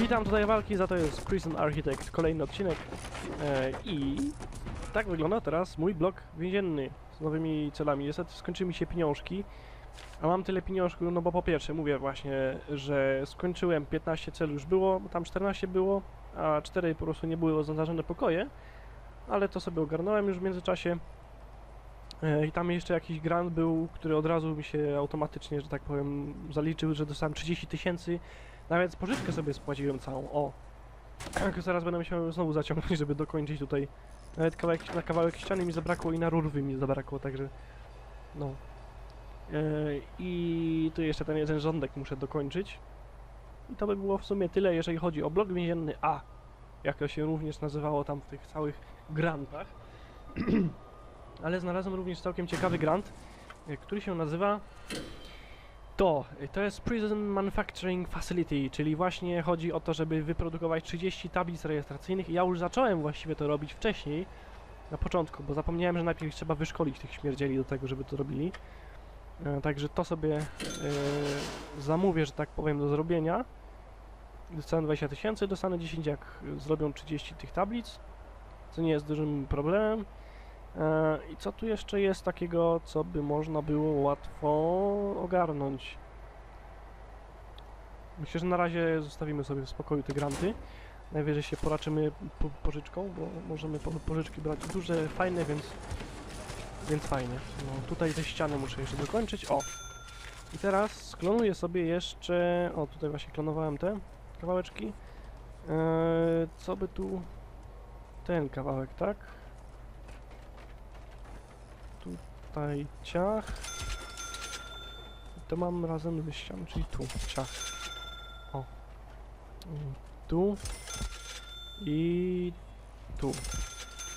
Witam tutaj walki, za to jest Prison Architect, kolejny odcinek e, i tak wygląda teraz mój blok więzienny z nowymi celami. Niestety skończyły mi się pieniążki, a mam tyle pieniążków, no bo po pierwsze mówię właśnie, że skończyłem 15 celów już było, tam 14 było, a 4 po prostu nie były oznaczone pokoje, ale to sobie ogarnąłem już w międzyczasie. E, I tam jeszcze jakiś grant był, który od razu mi się automatycznie, że tak powiem, zaliczył, że dostałem 30 tysięcy nawet pożyczkę sobie spłaciłem całą, o. Zaraz będę musiał znowu zaciągnąć, żeby dokończyć tutaj. Nawet kawałek, na kawałek ściany mi zabrakło i na rurwy mi zabrakło, także... No. Yy, I tu jeszcze ten jeden rządek muszę dokończyć. I to by było w sumie tyle, jeżeli chodzi o blok więzienny A. Jak to się również nazywało tam w tych całych grantach. Ale znalazłem również całkiem ciekawy grant, yy, który się nazywa to, to jest Prison Manufacturing Facility, czyli właśnie chodzi o to, żeby wyprodukować 30 tablic rejestracyjnych ja już zacząłem właściwie to robić wcześniej, na początku, bo zapomniałem, że najpierw trzeba wyszkolić tych śmierdzieli do tego, żeby to robili. E, także to sobie e, zamówię, że tak powiem, do zrobienia. Dostanę 20 tysięcy, dostanę 10 jak zrobią 30 tych tablic, co nie jest dużym problemem. E, I co tu jeszcze jest takiego, co by można było łatwo ogarnąć? Myślę, że na razie zostawimy sobie w spokoju te granty. Najwyżej się poraczymy po pożyczką, bo możemy po pożyczki brać duże, fajne, więc, więc fajnie. No, tutaj te ściany muszę jeszcze dokończyć. O! I teraz sklonuję sobie jeszcze... O, tutaj właśnie klonowałem te kawałeczki. Eee, co by tu... Ten kawałek, tak? Tutaj ciach. To mam razem ze ścianą, czyli tu, ciach. O. I tu. I tu.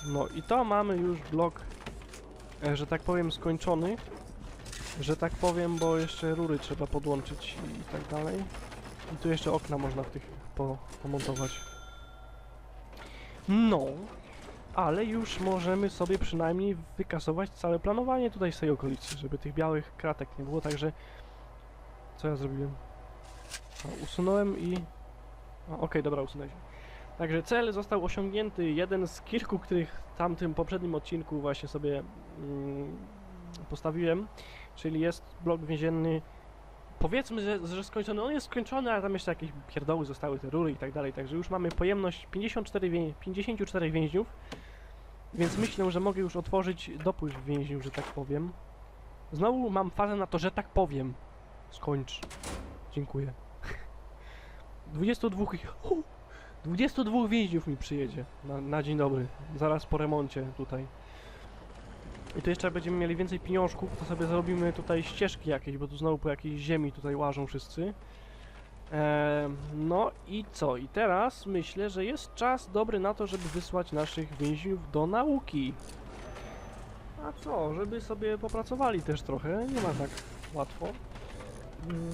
No i to mamy już blok, e, że tak powiem, skończony. Że tak powiem, bo jeszcze rury trzeba podłączyć i tak dalej. I tu jeszcze okna można w tych po, pomontować. No, ale już możemy sobie przynajmniej wykasować całe planowanie tutaj z tej okolicy, żeby tych białych kratek nie było, także co ja zrobiłem? O, usunąłem i... Okej, dobra, usunęliśmy. Także cel został osiągnięty, jeden z kilku, których w tamtym poprzednim odcinku właśnie sobie mm, postawiłem, czyli jest blok więzienny powiedzmy, że, że skończony, on jest skończony, ale tam jeszcze jakieś pierdoły zostały, te rury i tak dalej, także już mamy pojemność 54, wię 54 więźniów, więc myślę, że mogę już otworzyć dopływ więźniów, że tak powiem. Znowu mam fazę na to, że tak powiem. Skończ. Dziękuję. 22... Hu! 22 więźniów mi przyjedzie na, na dzień dobry, zaraz po remoncie tutaj. I tu jeszcze będziemy mieli więcej pieniążków, to sobie zrobimy tutaj ścieżki jakieś, bo tu znowu po jakiejś ziemi tutaj łażą wszyscy. Eee, no i co? I teraz myślę, że jest czas dobry na to, żeby wysłać naszych więźniów do nauki. A co? Żeby sobie popracowali też trochę, nie ma tak łatwo. Mm.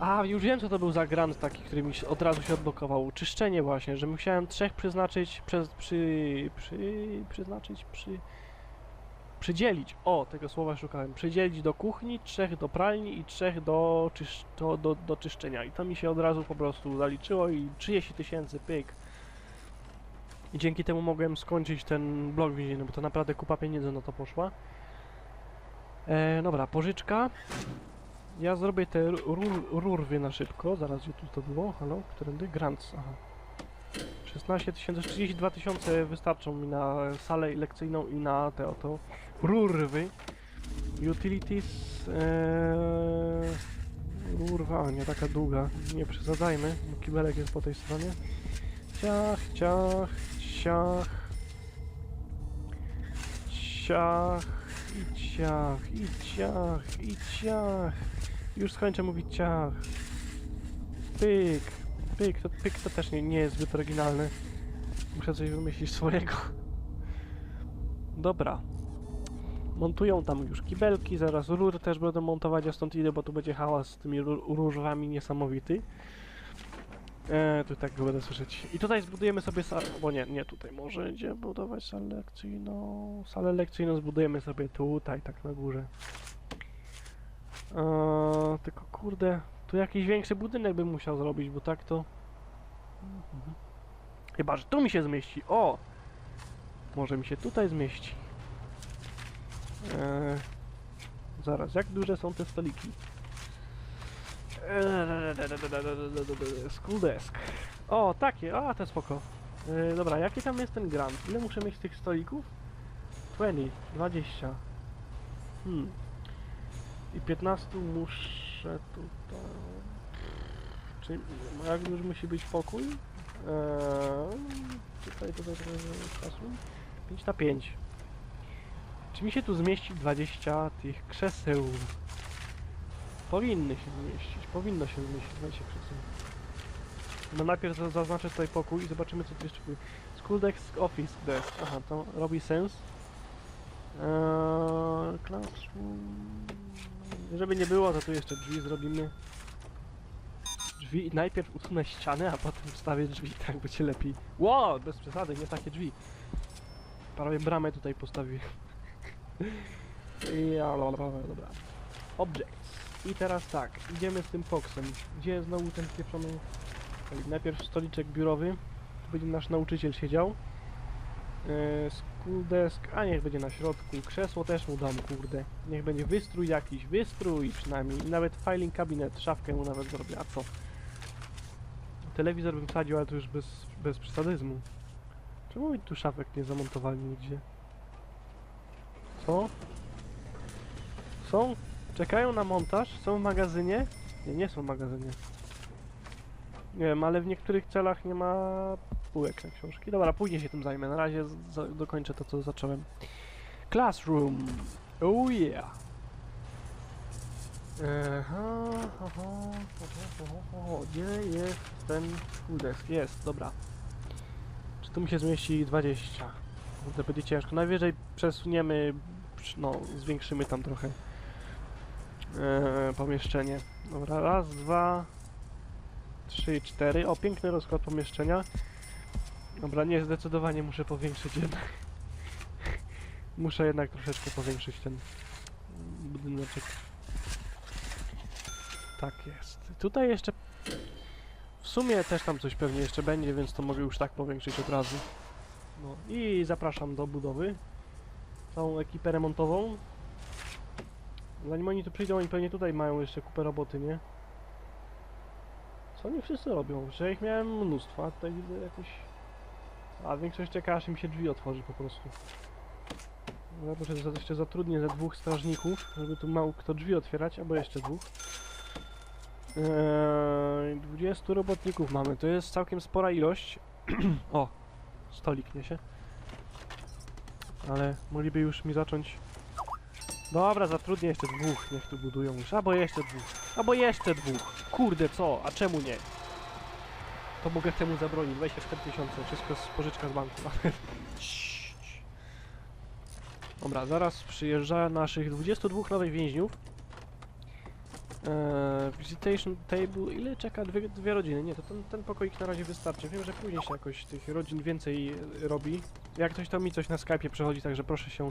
A, już wiem co to był za grant taki, który mi od razu się odblokował. Czyszczenie właśnie, że musiałem trzech przeznaczyć, przez, przy, przy, przeznaczyć, przy, przydzielić, o, tego słowa szukałem, przydzielić do kuchni, trzech do pralni i trzech do, czysz, do, do, do czyszczenia. I to mi się od razu po prostu zaliczyło i 30 tysięcy, pyk. I dzięki temu mogłem skończyć ten blok więzienny, bo to naprawdę kupa pieniędzy na to poszła. E, dobra, pożyczka. Ja zrobię te rur, rurwy na szybko, zaraz gdzie tu to było, halo, którędy? Grants, aha. 16 tysięcy, 32 tysiące wystarczą mi na salę lekcyjną i na te oto rurwy. Utilities, ee, rurwa, nie taka długa, nie przesadzajmy, bo kibelek jest po tej stronie. Ciach, ciach, ciach, ciach, i ciach, i ciach, i ciach. Już skończę mówić ciach. Pyk, pyk, to, pyk to też nie, nie jest zbyt oryginalny. Muszę coś wymyślić swojego. Dobra. Montują tam już kibelki, zaraz rury też będę montować, ja stąd idę, bo tu będzie hałas z tymi różwami niesamowity. Eee, tu tak go będę słyszeć. I tutaj zbudujemy sobie salę, bo nie, nie tutaj, może gdzie budować salę lekcyjną. Salę lekcyjną zbudujemy sobie tutaj, tak na górze. Eee, tylko kurde, tu jakiś większy budynek bym musiał zrobić, bo tak to... Chyba, że tu mi się zmieści. O! Może mi się tutaj zmieści. Eee, zaraz, jak duże są te stoliki? Eee, School desk. O, takie, a to spoko. Eee, dobra, jaki tam jest ten grant? Ile muszę mieć tych stolików? 20, 20. Hmm. I 15 muszę tutaj... Czy jak już musi być pokój? Eee, tutaj, tutaj, tutaj, czasu. 5 na 5. Czy mi się tu zmieści 20 tych krzeseł? Powinny się zmieścić, powinno się zmieścić 20 krzeseł. No najpierw za- zaznaczę tutaj pokój i zobaczymy co tu jeszcze płynie. School desk, office desk. Aha, to robi sens. Eee, classroom. Żeby nie było, to tu jeszcze drzwi zrobimy. Drzwi, najpierw usunę ścianę, a potem wstawię drzwi, tak będzie lepiej. Ło, bez przesady, nie takie drzwi. Prawie bramę tutaj postawię. Dobra. Objects. I teraz tak, idziemy z tym foksem. Gdzie jest znowu ten pieprzony... Najpierw stoliczek biurowy. Tu będzie nasz nauczyciel siedział. Eee, school desk, a niech będzie na środku. Krzesło też mu dam, kurde. Niech będzie wystrój jakiś, wystrój przynajmniej. I nawet filing kabinet, szafkę mu nawet zrobię, a co? Telewizor bym wsadził, ale to już bez, bez przesadyzmu. Czemu mi tu szafek nie zamontowali nigdzie? Co? Są? Czekają na montaż? Są w magazynie? Nie, nie są w magazynie. Nie wiem, ale w niektórych celach nie ma półek na książki. Dobra, później się tym zajmę. Na razie dokończę to, co zacząłem. Classroom. Oh yeah. Aha, aha, aha. Gdzie jest ten desk? Jest, dobra. Czy tu mi się zmieści 20? Kurde, będzie ciężko. Najwyżej przesuniemy, no, zwiększymy tam trochę e, pomieszczenie. Dobra, raz, dwa, trzy, cztery. O, piękny rozkład pomieszczenia. Dobra, nie, zdecydowanie muszę powiększyć jednak. muszę jednak troszeczkę powiększyć ten budyneczek. Tak jest. Tutaj jeszcze w sumie też tam coś pewnie jeszcze będzie, więc to mogę już tak powiększyć od razu. No i zapraszam do budowy. Całą ekipę remontową. Zanim oni tu przyjdą, oni pewnie tutaj mają jeszcze kupę roboty, nie? Co oni wszyscy robią? Że ich miałem mnóstwo, a tutaj widzę jakoś... A większość czeka aż im się drzwi otworzy po prostu. Ja muszę jeszcze zatrudnię ze dwóch strażników, żeby tu mało kto drzwi otwierać, albo jeszcze dwóch. Eee, 20 robotników mamy, to jest całkiem spora ilość. o, stolik niesie. Ale mogliby już mi zacząć... Dobra, zatrudnię jeszcze dwóch, niech tu budują już. Albo jeszcze dwóch. Albo jeszcze dwóch. Kurde, co? A czemu nie? To mogę temu zabronić. 24 tysiące, wszystko z pożyczka z banku. Dobra, zaraz przyjeżdża naszych 22 nowych więźniów. Eee, visitation table, ile czeka? Dwie, dwie rodziny. Nie, to ten, ten pokoik na razie wystarczy. Wiem, że później się jakoś tych rodzin więcej e, robi. Jak ktoś to mi coś na Skype'ie przechodzi, także proszę się,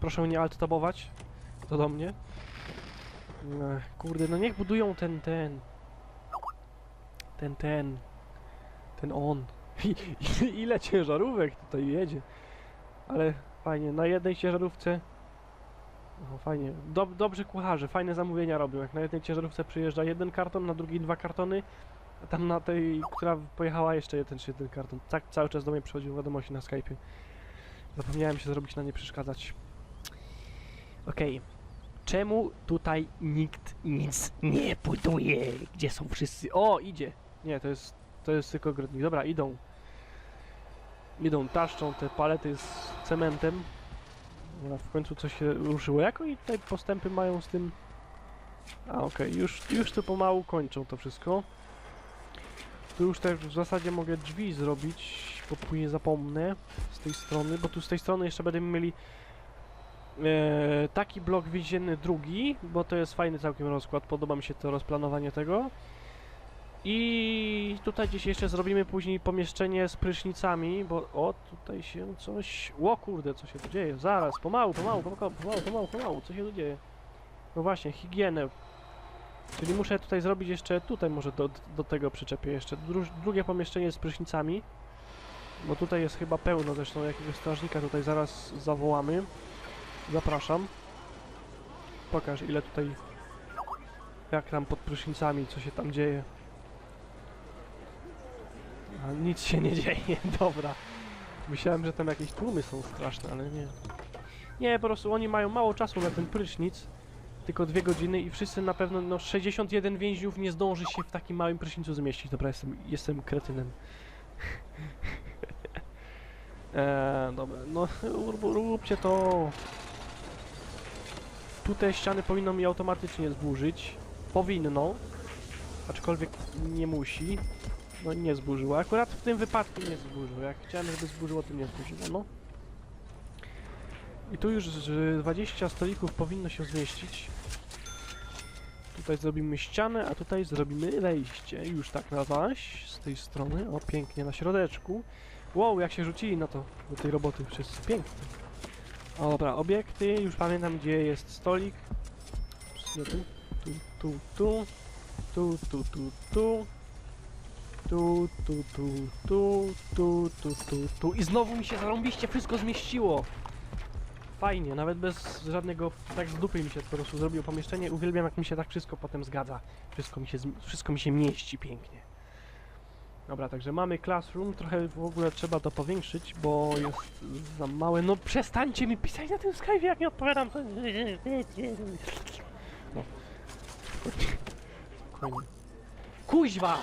proszę nie alt-tabować. To do mnie. Ech, kurde, no niech budują ten, ten. Ten, ten. Ten on. I, ile ciężarówek tutaj jedzie. Ale fajnie, na jednej ciężarówce no fajnie. Dob dobrzy kucharze, fajne zamówienia robią. Jak na jednej ciężarówce przyjeżdża jeden karton, na drugiej dwa kartony, a tam na tej, która pojechała jeszcze jeden czy jeden karton. Tak cały czas do mnie przychodziły wiadomości na Skype'ie. Zapomniałem się zrobić na nie przeszkadzać. Okej. Czemu tutaj nikt nic nie buduje? Gdzie są wszyscy? O, idzie! Nie, to jest, to jest tylko ogrodnik. Dobra, idą. Idą, taszczą te palety z cementem. W końcu coś się ruszyło. Jak oni tutaj postępy mają z tym? A okej, już, już tu pomału kończą to wszystko. Tu już też w zasadzie mogę drzwi zrobić, bo później zapomnę z tej strony, bo tu z tej strony jeszcze będziemy mieli e, taki blok więzienny drugi, bo to jest fajny całkiem rozkład, podoba mi się to rozplanowanie tego. I tutaj gdzieś jeszcze zrobimy później pomieszczenie z prysznicami, bo o, tutaj się coś... O kurde, co się tu dzieje? Zaraz, pomału, pomału, pomału, pomału, pomału, pomału, co się tu dzieje? No właśnie, higienę. Czyli muszę tutaj zrobić jeszcze, tutaj może do, do tego przyczepię jeszcze, Dru drugie pomieszczenie z prysznicami. Bo tutaj jest chyba pełno, zresztą jakiegoś strażnika tutaj zaraz zawołamy. Zapraszam. Pokaż ile tutaj, jak tam pod prysznicami, co się tam dzieje. Nic się nie dzieje, dobra. Myślałem, że tam jakieś tłumy są straszne, ale nie. Nie, po prostu oni mają mało czasu na ten prysznic. Tylko dwie godziny i wszyscy na pewno, no 61 więźniów nie zdąży się w takim małym prysznicu zmieścić. Dobra, jestem, jestem kretynem. eee, dobra, no rób- róbcie to. Tu te ściany powinno mi automatycznie zburzyć. Powinno. Aczkolwiek nie musi. No nie zburzyło. Akurat w tym wypadku nie zburzyło. Jak chciałem, żeby zburzyło, to nie zburzyło. No. I tu już z 20 stolików powinno się zmieścić. Tutaj zrobimy ścianę, a tutaj zrobimy wejście. Już tak na waś z tej strony. O, pięknie na środeczku. Wow, jak się rzucili na to, do tej roboty. Jest piękne. O, dobra, obiekty. Już pamiętam, gdzie jest stolik. Nie tu, tu, tu, tu. Tu, tu, tu, tu. Tu, tu, tu, tu, tu, tu, tu, tu. I znowu mi się zarąbiście wszystko zmieściło. Fajnie, nawet bez żadnego, tak z dupy mi się po prostu zrobiło pomieszczenie. Uwielbiam jak mi się tak wszystko potem zgadza. Wszystko mi się, wszystko mi się mieści pięknie. Dobra, także mamy classroom, trochę w ogóle trzeba to powiększyć, bo jest za małe. No przestańcie mi pisać na tym Skype'ie, jak nie odpowiadam. No. Kuźwa!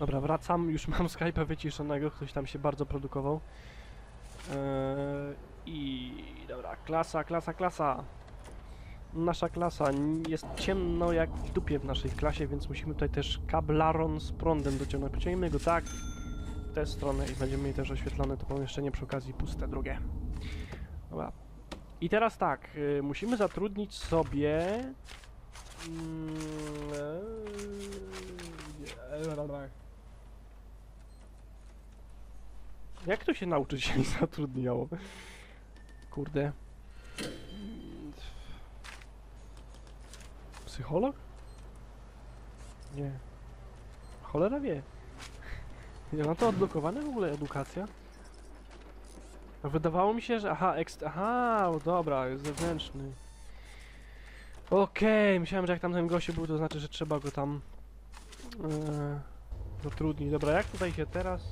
Dobra, wracam, już mam Skype'a wyciszonego, ktoś tam się bardzo produkował. Eee, I dobra, klasa, klasa, klasa. Nasza klasa. Jest ciemno jak w dupie w naszej klasie, więc musimy tutaj też kablaron z prądem dociągnąć. Pociągniemy go tak w tę stronę i będziemy mieli też oświetlone to pomieszczenie przy okazji puste drugie. Dobra. I teraz tak, y, musimy zatrudnić sobie... Mm, eee, Jak to się nauczyć się zatrudniało? Kurde. Psycholog? Nie. Cholera wie. Nie ma to odblokowane w ogóle edukacja? A Wydawało mi się, że... Aha, ekst... Aha, o, dobra, jest zewnętrzny. Okej, myślałem, że jak tam ten gościu był, to znaczy, że trzeba go tam... E, zatrudnić. Dobra, jak tutaj się teraz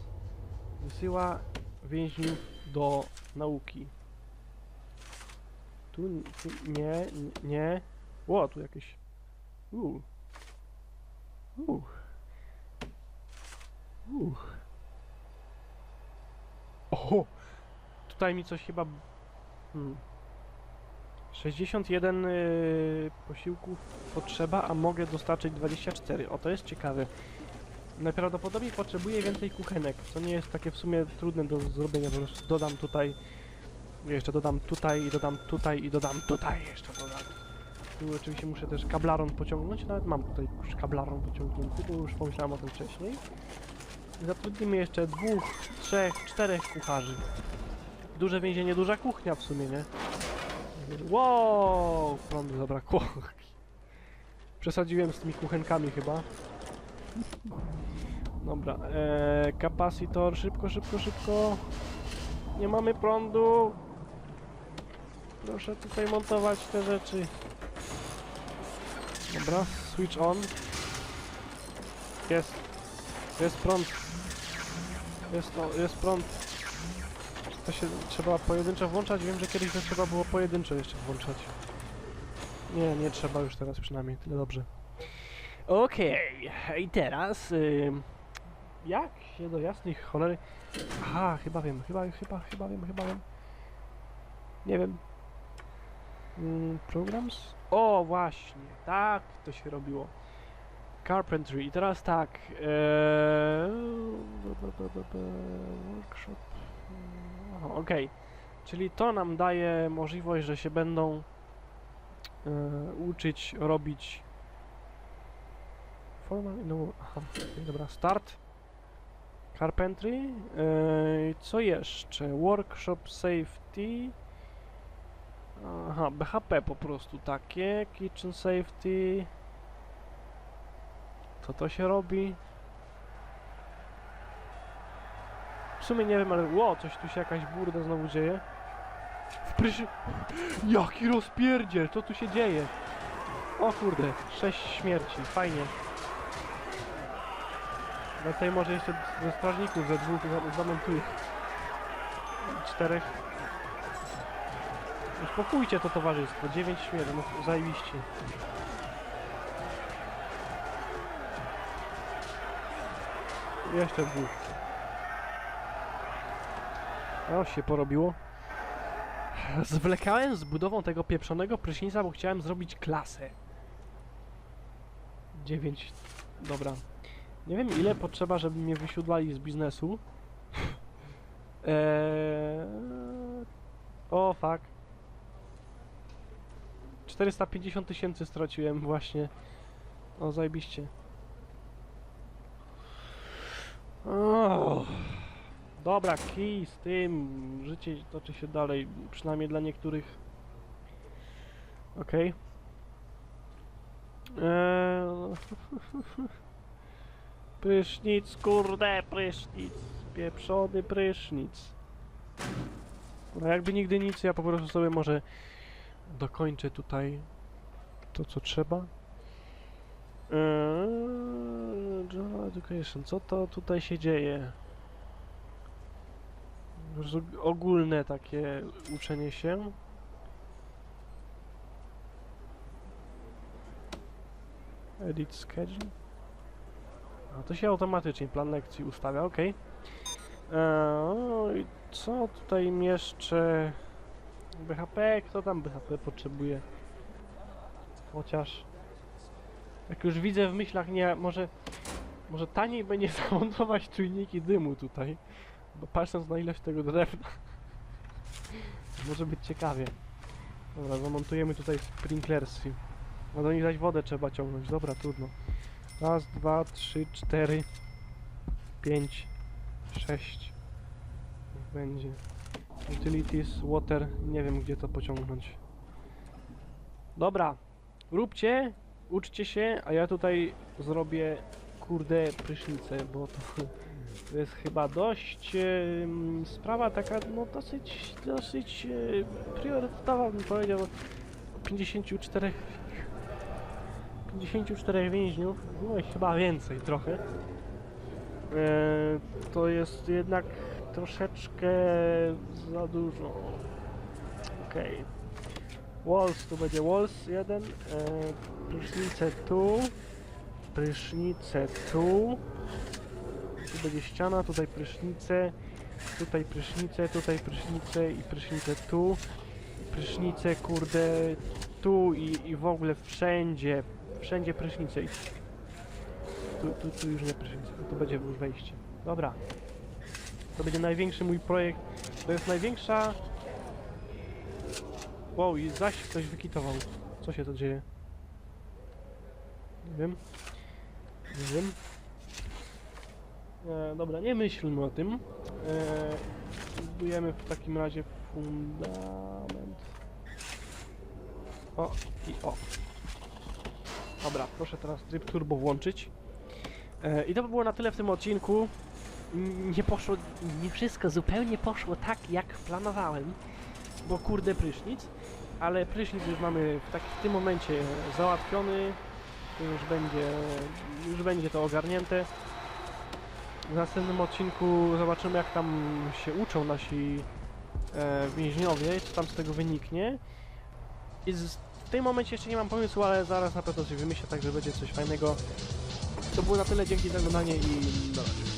wysyła więźniów do nauki? Tu, nie, n- nie. Ło, tu jakieś... Uuu. Uuu. Uuu. Oho! Tutaj mi coś chyba... Hmm. 61 y, posiłków potrzeba, a mogę dostarczyć 24. O, to jest ciekawe. Najprawdopodobniej potrzebuję więcej kuchenek, co nie jest takie w sumie trudne do zrobienia, po prostu dodam tutaj, jeszcze dodam tutaj i dodam tutaj i dodam tutaj jeszcze dodam. Tu oczywiście muszę też kablaron pociągnąć, nawet mam tutaj już kablaron pociągnięty, bo już pomyślałem o tym wcześniej. Zatrudnimy jeszcze dwóch, trzech, czterech kucharzy. Duże więzienie, duża kuchnia w sumie, nie? Wow, prądu zabrakło. Przesadziłem z tymi kuchenkami chyba. Dobra, ee, kapacitor, szybko, szybko, szybko. Nie mamy prądu. Proszę tutaj montować te rzeczy. Dobra, switch on. Jest. Jest prąd. Jest, o, jest prąd. To się trzeba pojedynczo włączać. Wiem, że kiedyś to trzeba było pojedynczo jeszcze włączać. Nie, nie trzeba już teraz przynajmniej. Tyle dobrze. Okej, i teraz... jak się do jasnych cholery... Aha, chyba wiem, chyba, chyba, chyba wiem, chyba wiem. Nie wiem. Mm, programs? O, właśnie, tak to się robiło. Carpentry. I teraz tak. Ee, workshop. Aha, okej. Czyli to nam daje możliwość, że się będą e, uczyć robić formal no, aha, dobra, start carpentry e, co jeszcze? workshop safety aha, BHP po prostu takie kitchen safety co to się robi. W sumie nie wiem, ale ło, coś tu się jakaś burda znowu dzieje. W. Jaki rozpierdziel, co tu się dzieje? O kurde, sześć śmierci, fajnie. No tutaj może jeszcze ze strażników ze dwóch za- zamontuję. Czterech. Uspokójcie to towarzystwo, dziewięć śmierci, no zajebiście. Jeszcze dwóch. O, się porobiło. Zwlekałem z budową tego pieprzonego prysznica, bo chciałem zrobić klasę. 9. Dobra. Nie wiem ile potrzeba, żeby mnie wysiudlali z biznesu. Eee... O, fuck. 450 tysięcy straciłem właśnie. O, zajebiście. O. Dobra, kij z tym. Życie toczy się dalej, przynajmniej dla niektórych. Okej. Eee... Prysznic, kurde, prysznic. Pieprzony prysznic. No jakby nigdy nic, ja po prostu sobie może dokończę tutaj to, co trzeba. Journal Education, co to tutaj się dzieje? Ogólne takie uczenie się. Edit schedule. A to się automatycznie plan lekcji ustawia, ok. Eee, no i co tutaj jeszcze? BHP, kto tam BHP potrzebuje? Chociaż jak już widzę w myślach, nie, może może taniej będzie zamontować czujniki dymu tutaj, bo patrząc na ilość tego drewna może być ciekawie. Dobra, zamontujemy tutaj sprinklersy. No do nich zaś wodę trzeba ciągnąć, dobra, trudno. Raz, dwa, trzy, cztery, pięć, sześć. Będzie. Utilities, water, nie wiem gdzie to pociągnąć. Dobra, róbcie, uczcie się, a ja tutaj zrobię kurde prysznicę, bo to, to jest chyba dość em, sprawa taka, no dosyć, dosyć e, priorytetowa bym powiedział. 54 54 więźniów, no i chyba więcej trochę. E, to jest jednak troszeczkę za dużo. Okej. Walls, tu będzie Walls jeden. E, prysznice tu. Prysznice tu. Tu będzie ściana, tutaj prysznice. Tutaj prysznice, tutaj prysznice i prysznice tu. Prysznice, kurde, tu i, i w ogóle wszędzie. Wszędzie prysznice. Tu, tu, tu już nie prysznice, tu będzie już wejście. Dobra. To będzie największy mój projekt. To jest największa... Wow, i zaś ktoś wykitował. Co się to dzieje? Nie wiem. Nie wiem. E, dobra, nie myślmy o tym. E, budujemy w takim razie fundament. O i o. Dobra, proszę teraz tryb turbo włączyć. E, I to by było na tyle w tym odcinku. Nie poszło, nie wszystko zupełnie poszło tak jak planowałem, bo kurde prysznic, ale prysznic już mamy w, tak, w tym momencie załatwiony, już będzie, już będzie to ogarnięte. W następnym odcinku zobaczymy jak tam się uczą nasi e, więźniowie, co tam z tego wyniknie. I z, w tym momencie jeszcze nie mam pomysłu, ale zaraz na pewno coś wymyślę, tak że będzie coś fajnego. To było na tyle, dzięki za oglądanie i do zobaczenia.